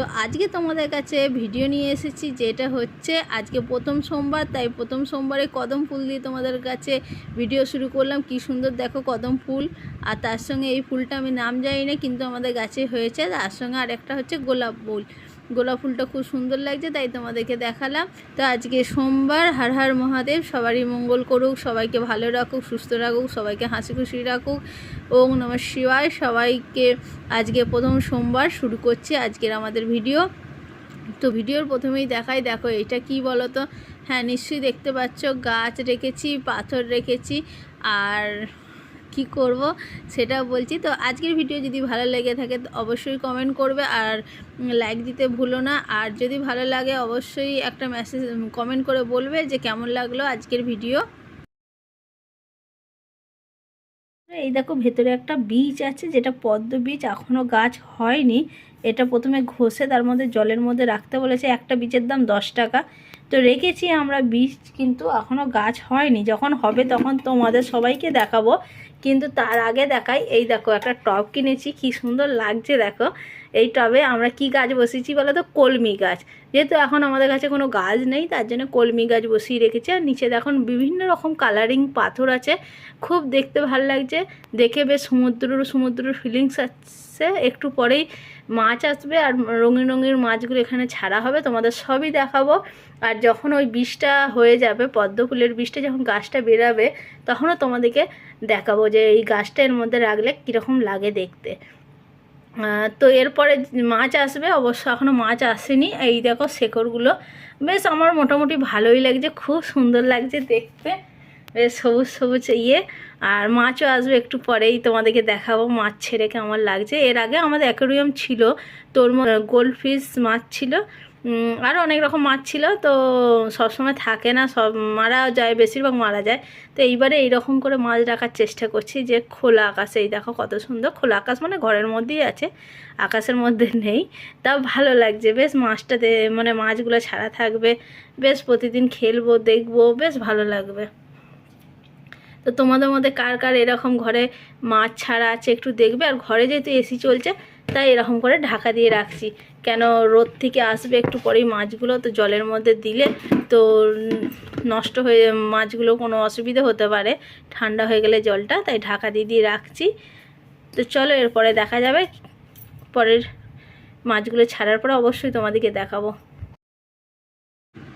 তো আজকে তোমাদের কাছে ভিডিও নিয়ে এসেছি, যেটা হচ্ছে আজকে প্রথম সোমবার, তাই প্রথম সোমবারে কদম ফুল দিয়ে তোমাদের কাছে ভিডিও শুরু করলাম। কি সুন্দর দেখো কদম ফুল। আর তার সঙ্গে এই ফুলটা আমি নাম জানি না, কিন্তু আমাদের গাছে হয়েছে। তার সঙ্গে আর একটা হচ্ছে গোলাপ ফুল। গোলাপ ফুলটা খুব সুন্দর লাগছে, তাই তোমাদেরকে দেখালাম। তো আজকে সোমবার, হার হার মহাদেব, সবারই মঙ্গল করুক, সবাইকে ভালো রাখুক, সুস্থ রাখুক, সবাইকে হাসি খুশি রাখুক। ওম নমঃ শিবায়, সবাইকে আজকে প্রথম সোমবার শুরু করছি আজকের আমাদের ভিডিও। তো ভিডিওর প্রথমেই দেখাই, দেখো এটা কি বলো তো হ্যাঁ নিশ্চয়ই দেখতে পাচ্ছ, গাছ রেখেছি, পাথর রেখেছি, আর কি করব সেটা বলছি। তো আজকের ভিডিও যদি ভালো লেগে থাকে তো অবশ্যই কমেন্ট করবে আর লাইক দিতে ভুলো না। আর যদি ভালো লাগে অবশ্যই একটা মেসেজ কমেন্ট করে বলবে যে কেমন লাগল আজকের ভিডিও এই দেখো ভেতরে একটা বীজ আছে যেটা পদ্ম বীজ এখনও গাছ হয়নি। এটা প্রথমে ঘষে তার মধ্যে জলের মধ্যে রাখতে বলেছে। একটা বীজের দাম দশ টাকা। তো রেখেছি আমরা বীজ কিন্তু এখনও গাছ হয়নি। যখন হবে তখন তোমাদের সবাইকে দেখাবো কিন্তু তার আগে দেখাই এই দেখো একটা টপ কিনেছি কি সুন্দর লাগছে দেখো। এই টবে আমরা কি গাছ বসিয়েছি বলো তো? কলমি গাছ। যেহেতু এখন আমাদের কাছে কোনো গাছ নেই, তার জন্য কলমি গাছ বসিয়ে রেখেছি। আর নিচে দেখুন বিভিন্ন রকম কালারিং পাথর আছে। খুব দেখতে ভালো লাগছে। দেখে বেশ সমুদ্র সমুদ্রের ফিলিংস আসছে। একটু পরেই মাছ আসবে আর রঙিন রঙিন মাছগুলো এখানে ছাড়া হবে। তোমাদের সবই দেখাবো। আর যখন ওই বীজটা হয়ে যাবে, পদ্ম ফুলের বীজটা যখন গাছটা বেরাবে, তখনও তোমাদেরকে দেখাবো যে এই গাছটা এর মধ্যে রাখলে কীরকম লাগে দেখতে। তো এরপরে মাছ আসবে, অবশ্য এখনও মাছ আসেনি। এই দেখো শেকড়গুলো। বেশ, আমার মোটামুটি ভালোই লাগছে, খুব সুন্দর লাগছে দেখতে। বেশ সবুজ সবুজ ইয়ে। আর মাছও আসবে একটু পরেই তোমাদেরকে দেখাবো মাছ ছেড়ে কেমন লাগছে। এর আগে আমাদের অ্যাকোরিয়াম ছিল তোর গোল্ড মাছ ছিল। আরও অনেক রকম মাছ ছিল, তো সবসময় থাকে না, সব মারা যায়, বেশিরভাগ মারা যায়। তো এইবারে এইরকম করে মাছ রাখার চেষ্টা করছি যে খোলা আকাশে। এই দেখো কত সুন্দর, খোলা আকাশ মানে ঘরের মধ্যেই আছে, আকাশের মধ্যে নেই। তাও ভালো লাগছে, বেশ মাছটাতে মানে মাছগুলো ছাড়া থাকবে, বেশ প্রতিদিন খেলব, দেখব, বেশ ভালো লাগবে। তো তোমাদের মধ্যে কার কার এরকম ঘরে মাছ ছাড়া আছে একটু দেখবে? আর ঘরে যেহেতু এসি চলছে, তাই এরকম করে ঢাকা দিয়ে রাখছি। কেন রোদ থেকে আসবে একটু পরেই মাছগুলো তো জলের মধ্যে দিলে তো নষ্ট হয়ে মাছগুলো কোনো অসুবিধা হতে পারে। ঠান্ডা হয়ে গেলে জলটা, তাই ঢাকা দিয়ে দিয়ে রাখছি। তো চলো এরপরে দেখা যাবে। পরের মাছগুলো ছাড়ার পরে অবশ্যই তোমাদেরকে দেখাবো।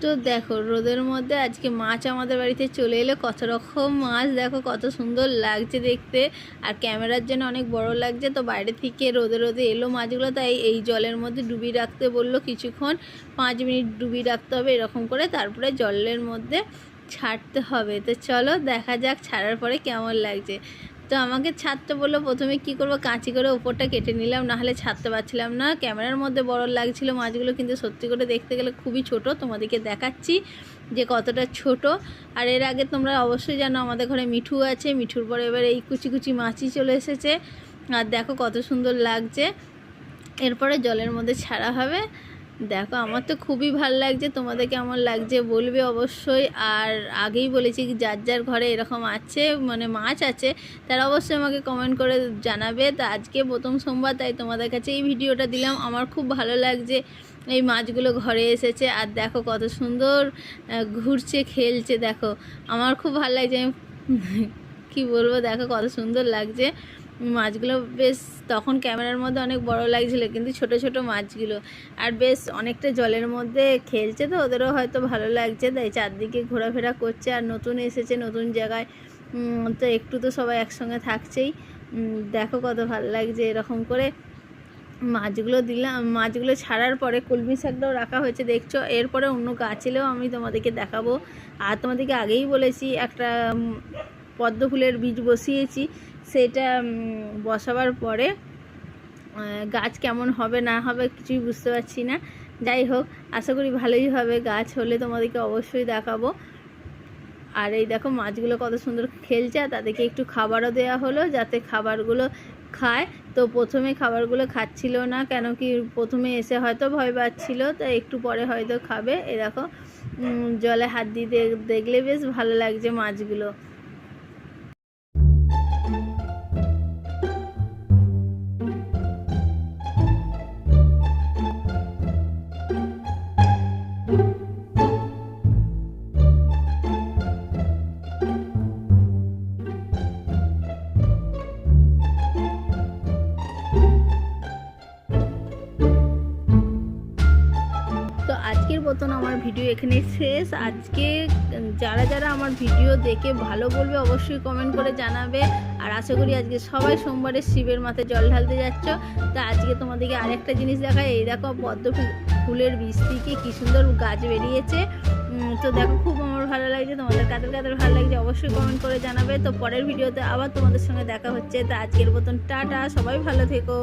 তো দেখো, রোদের মধ্যে আজকে মাছ আমাদের বাড়িতে চলে এলো। কত রকম মাছ, দেখো কত সুন্দর লাগছে দেখতে। আর ক্যামেরার জন্য অনেক বড় লাগছে, তো বাইরে থেকে রোদে রোদে এলো মাছগুলো, তাই এই জলের মধ্যে ডুবিয়ে রাখতে বলল কিছুক্ষণ। পাঁচ মিনিট ডুবিয়ে রাখতে হবে এরকম করে, তারপরে জলের মধ্যে ছাড়তে হবে। তো চলো দেখা যাক ছাড়ার পরে কেমন লাগছে। তো আমাকে ছাড়তে বলল, প্রথমে কি করব? কাঁচি করে ওপরটা কেটে নিলাম, নাহলে ছাড়তে পারছিলাম না। ক্যামেরার মধ্যে বড় লাগছিল মাছগুলো, কিন্তু সত্যি করে দেখতে গেলে খুবই ছোট। তোমাদেরকে দেখাচ্ছি যে কতটা ছোট। আর এর আগে তোমরা অবশ্যই জানো, আমাদের ঘরে মিঠু আছে। মিঠুর পরে এবার এই কুচি কুচি মাছই চলে এসেছে। আর দেখো কত সুন্দর লাগছে। এরপরে জলের মধ্যে ছাড়া হবে। দেখো, আমার তো খুবই ভালো লাগছে। তোমাদের কেমন লাগছে বলবে অবশ্যই। আর আগেই বলেছি যার যার ঘরে এরকম আছে মানে মাছ আছে, তারা অবশ্যই আমাকে কমেন্ট করে জানাবে। তো আজকে প্রথম সোমবার, তাই তোমাদের কাছে এই ভিডিওটা দিলাম। আমার খুব ভালো লাগছে এই মাছগুলো ঘরে এসেছে। আর দেখো, কত সুন্দর ঘুরছে, খেলছে। দেখো, আমার খুব ভালো লাগছে। আমি কী বলব? দেখো, কত সুন্দর লাগছে। মাছগুলো বেশ তখন ক্যামেরার মধ্যে অনেক বড় লাগছিল, কিন্তু ছোট ছোট মাছগুলো। আর বেশ অনেকটা জলের মধ্যে খেলছে তো, ওদেরও হয়তো ভালো লাগছে, তাই চারদিকে ঘোরাফেরা করছে আর নতুন এসেছে নতুন জায়গায়। তো একটু তো সবাই একসঙ্গে থাকছেই। দেখো কত ভালো লাগছে এরকম করে। মাছগুলো দিলাম, মাছগুলো ছাড়ার পরে কলমি শাকটাও রাখা হয়েছে, দেখছ? এরপরে অন্য গাছেলেও আমি তোমাদেরকে দেখাবো। আর তোমাদেরকে আগেই বলেছি, একটা পদ্ম ফুলের বীজ বসিয়েছি। সেটা বসাবার পরে গাছ কেমন হবে, না হবে কিছুই বুঝতে পারছি না। যাই হোক, আশা করি ভালোই হবে। গাছ হলে তোমাদেরকে অবশ্যই দেখাবো। আর এই দেখো, মাছগুলো কত সুন্দর খেলছে, আর তাদেরকে একটু খাবারও দেওয়া হলো, যাতে খাবারগুলো খায়। তো প্রথমে খাবারগুলো খাচ্ছিল না, কেন কি প্রথমে এসে হয়তো ভয় পাচ্ছিল, তো একটু পরে হয়তো খাবে। এ দেখো জলে হাত দিয়ে দেখলে বেশ ভালো লাগছে মাছগুলো। মতন আমার ভিডিও এখানে শেষ। আজকে যারা যারা আমার ভিডিও দেখে ভালো বলবে অবশ্যই কমেন্ট করে জানাবে। আর আশা করি আজকে সবাই সোমবারে শিবের মাথায় জল ঢালতে যাচ্ছ। তা আজকে তোমাদেরকে আরেকটা জিনিস দেখায় এই দেখো, পদ্ম ফুলের বীজ থেকে কী সুন্দর গাছ বেরিয়েছে। তো দেখো, খুব আমার ভালো লাগছে। তোমাদের কাদের কাদের ভালো লাগছে অবশ্যই কমেন্ট করে জানাবে। তো পরের ভিডিওতে আবার তোমাদের সঙ্গে দেখা হচ্ছে। তা আজকের মতন টাটা, সবাই ভালো থেকো।